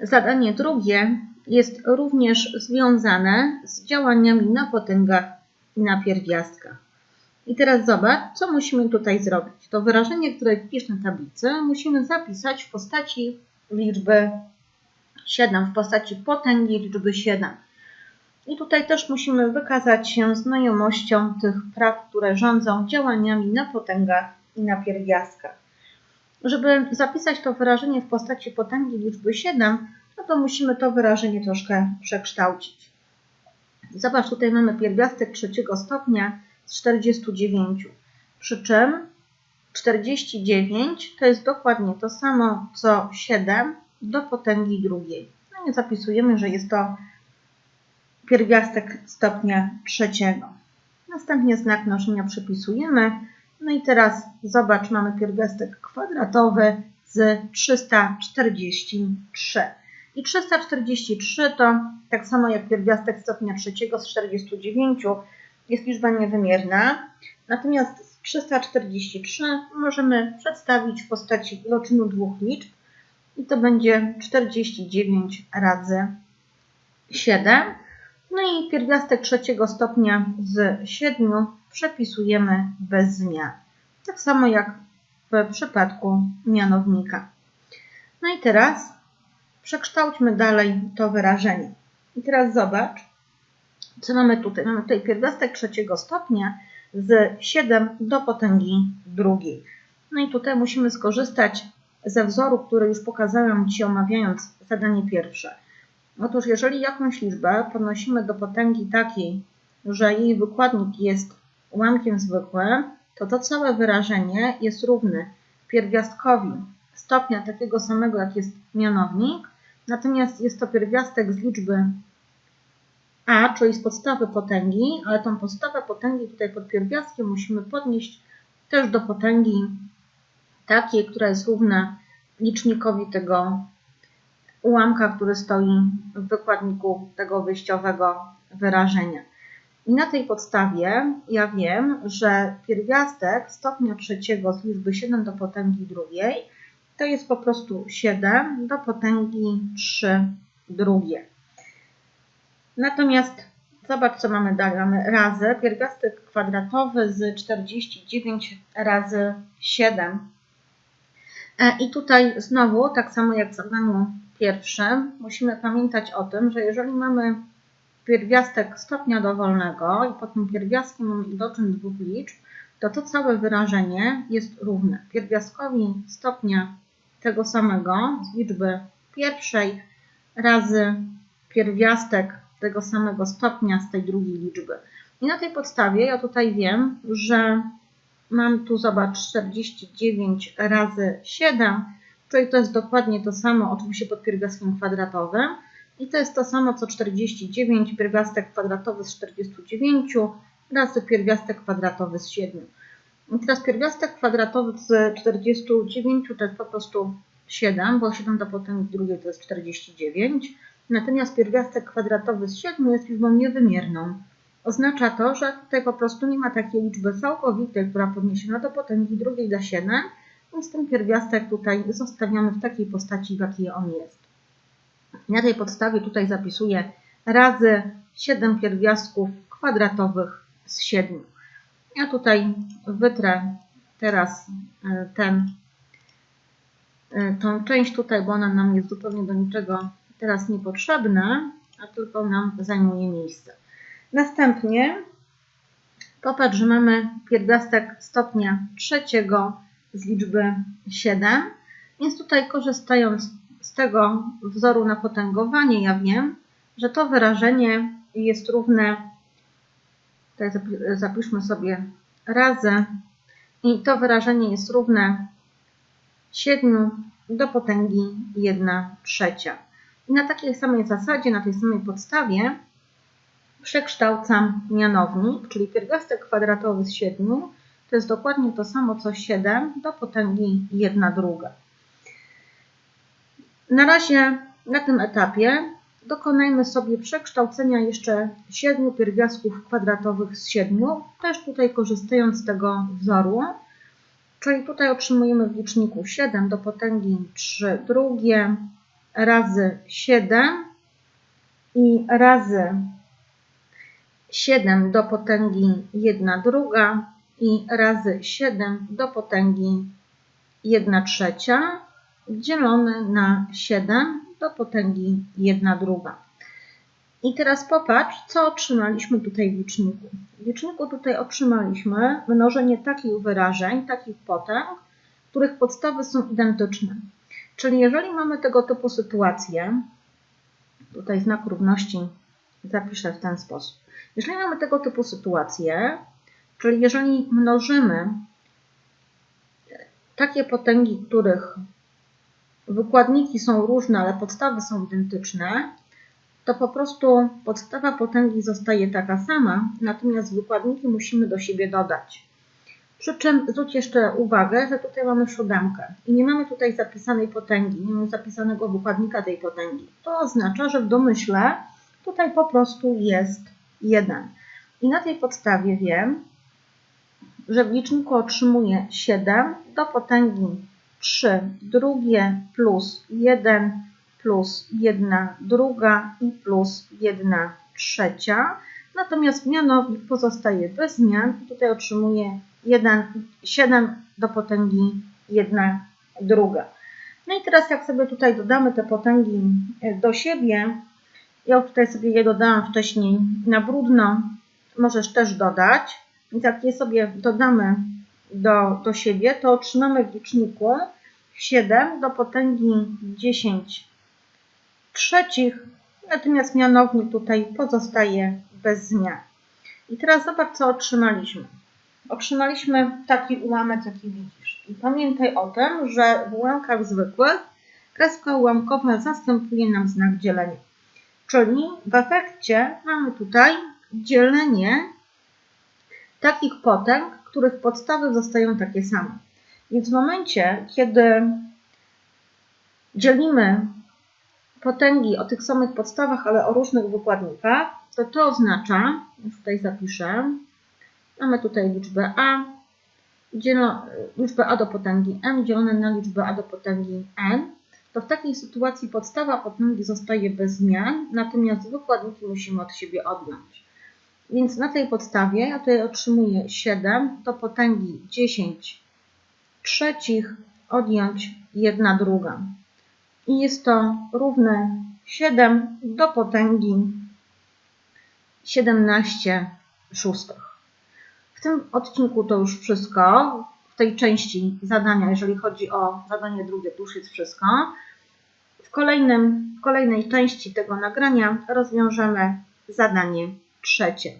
Zadanie drugie jest również związane z działaniami na potęgach i na pierwiastkach. I teraz zobacz, co musimy tutaj zrobić. To wyrażenie, które widzisz na tablicy, musimy zapisać w postaci liczby 7, w postaci potęgi liczby 7. I tutaj też musimy wykazać się znajomością tych praw, które rządzą działaniami na potęgach i na pierwiastkach. Żeby zapisać to wyrażenie w postaci potęgi liczby 7, no to musimy to wyrażenie troszkę przekształcić. Zobacz, tutaj mamy pierwiastek trzeciego stopnia z 49, przy czym 49 to jest dokładnie to samo co 7 do potęgi drugiej. No i zapisujemy, że jest to pierwiastek stopnia trzeciego. Następnie znak mnożenia przypisujemy. No i teraz zobacz, mamy pierwiastek kwadratowy z 343. I 343 to tak samo jak pierwiastek stopnia trzeciego z 49 jest liczba niewymierna. Natomiast 343 możemy przedstawić w postaci iloczynu dwóch liczb i to będzie 49 razy 7. No i pierwiastek trzeciego stopnia z 7 przepisujemy bez zmian. Tak samo jak w przypadku mianownika. No i teraz przekształćmy dalej to wyrażenie. I teraz zobacz, co mamy tutaj. Mamy tutaj pierwiastek trzeciego stopnia z 7 do potęgi drugiej. No i tutaj musimy skorzystać ze wzoru, który już pokazałam Ci omawiając zadanie pierwsze. Otóż jeżeli jakąś liczbę podnosimy do potęgi takiej, że jej wykładnik jest ułamkiem zwykłym, to to całe wyrażenie jest równe pierwiastkowi stopnia takiego samego, jak jest mianownik, natomiast jest to pierwiastek z liczby a, czyli z podstawy potęgi, ale tą podstawę potęgi tutaj pod pierwiastkiem musimy podnieść też do potęgi takiej, która jest równa licznikowi tego ułamka, który stoi w wykładniku tego wyjściowego wyrażenia. I na tej podstawie ja wiem, że pierwiastek stopnia trzeciego z liczby 7 do potęgi drugiej to jest po prostu 7 do potęgi 3 drugie. Natomiast zobacz, co mamy dalej. Mamy razy pierwiastek kwadratowy z 49 razy 7. E, I tutaj znowu, tak samo jak w zadaniu pierwszym, musimy pamiętać o tym, że jeżeli mamy pierwiastek stopnia dowolnego i pod tym pierwiastkiem mamy iloczyn dwóch liczb, to to całe wyrażenie jest równe pierwiastkowi stopnia tego samego z liczby pierwszej razy pierwiastek tego samego stopnia z tej drugiej liczby. I na tej podstawie ja tutaj wiem, że mam tu, zobacz, 49 razy 7, czyli to jest dokładnie to samo, oczywiście pod pierwiastkiem kwadratowym. I to jest to samo, co 49, pierwiastek kwadratowy z 49 razy pierwiastek kwadratowy z 7. I teraz pierwiastek kwadratowy z 49 to jest po prostu 7, bo 7 do potęgi drugiej to jest 49. Natomiast pierwiastek kwadratowy z 7 jest liczbą niewymierną. Oznacza to, że tutaj po prostu nie ma takiej liczby całkowitej, która podniesiona do potęgi drugiej da 7, więc ten pierwiastek tutaj zostawiamy w takiej postaci, w jakiej on jest. Na tej podstawie tutaj zapisuję razy 7 pierwiastków kwadratowych z 7. Ja tutaj wytrę teraz e, ten, e, tą część tutaj, bo ona nam jest zupełnie do niczego teraz niepotrzebna, a tylko nam zajmuje miejsce. Następnie popatrz, że mamy pierwiastek stopnia trzeciego z liczby 7, więc tutaj korzystając z tego wzoru na potęgowanie, ja wiem, że to wyrażenie jest równe, tutaj zapiszmy sobie razy, i to wyrażenie jest równe 7 do potęgi 1 trzecia. I na takiej samej zasadzie, na tej samej podstawie przekształcam mianownik, czyli pierwiastek kwadratowy z 7 to jest dokładnie to samo co 7 do potęgi 1 druga. Na razie na tym etapie dokonajmy sobie przekształcenia jeszcze 7 pierwiastków kwadratowych z 7, też tutaj korzystając z tego wzoru. Czyli tutaj otrzymujemy w liczniku 7 do potęgi 3 drugie razy 7 i razy 7 do potęgi 1 druga i razy 7 do potęgi 1 trzecia dzielone na 7 do potęgi 1 druga. I teraz popatrz, co otrzymaliśmy tutaj w liczniku. W liczniku tutaj otrzymaliśmy mnożenie takich wyrażeń, takich potęg, których podstawy są identyczne. Czyli jeżeli mamy tego typu sytuację, tutaj znak równości zapiszę w ten sposób. Jeżeli mamy tego typu sytuację, czyli jeżeli mnożymy takie potęgi, których wykładniki są różne, ale podstawy są identyczne, to po prostu podstawa potęgi zostaje taka sama, natomiast wykładniki musimy do siebie dodać. Przy czym zwróć jeszcze uwagę, że tutaj mamy siódemkę i nie mamy tutaj zapisanej potęgi, nie mamy zapisanego wykładnika tej potęgi. To oznacza, że w domyśle tutaj po prostu jest 1. I na tej podstawie wiem, że w liczniku otrzymuję 7 do potęgi 3 drugie plus 1 plus 1 druga i plus 1 trzecia. Natomiast mianownik pozostaje bez zmian. Tutaj otrzymuję 1, 7 do potęgi 1 druga. No i teraz jak sobie tutaj dodamy te potęgi e, do siebie, ja tutaj sobie je dodałam wcześniej na brudno, możesz też dodać. Więc jak je sobie dodamy do, do siebie, to otrzymamy w liczniku 7 do potęgi 10 trzecich, natomiast mianownik tutaj pozostaje bez zmian. I teraz zobacz, co otrzymaliśmy. Otrzymaliśmy taki ułamek, jaki widzisz. I pamiętaj o tym, że w ułamkach zwykłych kreska ułamkowa zastępuje nam znak dzielenia. Czyli w efekcie mamy tutaj dzielenie takich potęg, których podstawy zostają takie same. Więc w momencie, kiedy dzielimy potęgi o tych samych podstawach, ale o różnych wykładnikach, to to oznacza, już tutaj zapiszę, mamy tutaj liczbę a, dzielo, liczbę a do potęgi m dzielone na liczbę a do potęgi n, to w takiej sytuacji podstawa potęgi zostaje bez zmian, natomiast wykładniki musimy od siebie odjąć. Więc na tej podstawie ja tutaj otrzymuję 7 do potęgi 10 trzecich odjąć 1 druga i jest to równe 7 do potęgi 17 szóstych. W tym odcinku to już wszystko. W tej części zadania, jeżeli chodzi o zadanie drugie, to już jest wszystko. W, kolejnym, w kolejnej części tego nagrania rozwiążemy zadanie trzecie.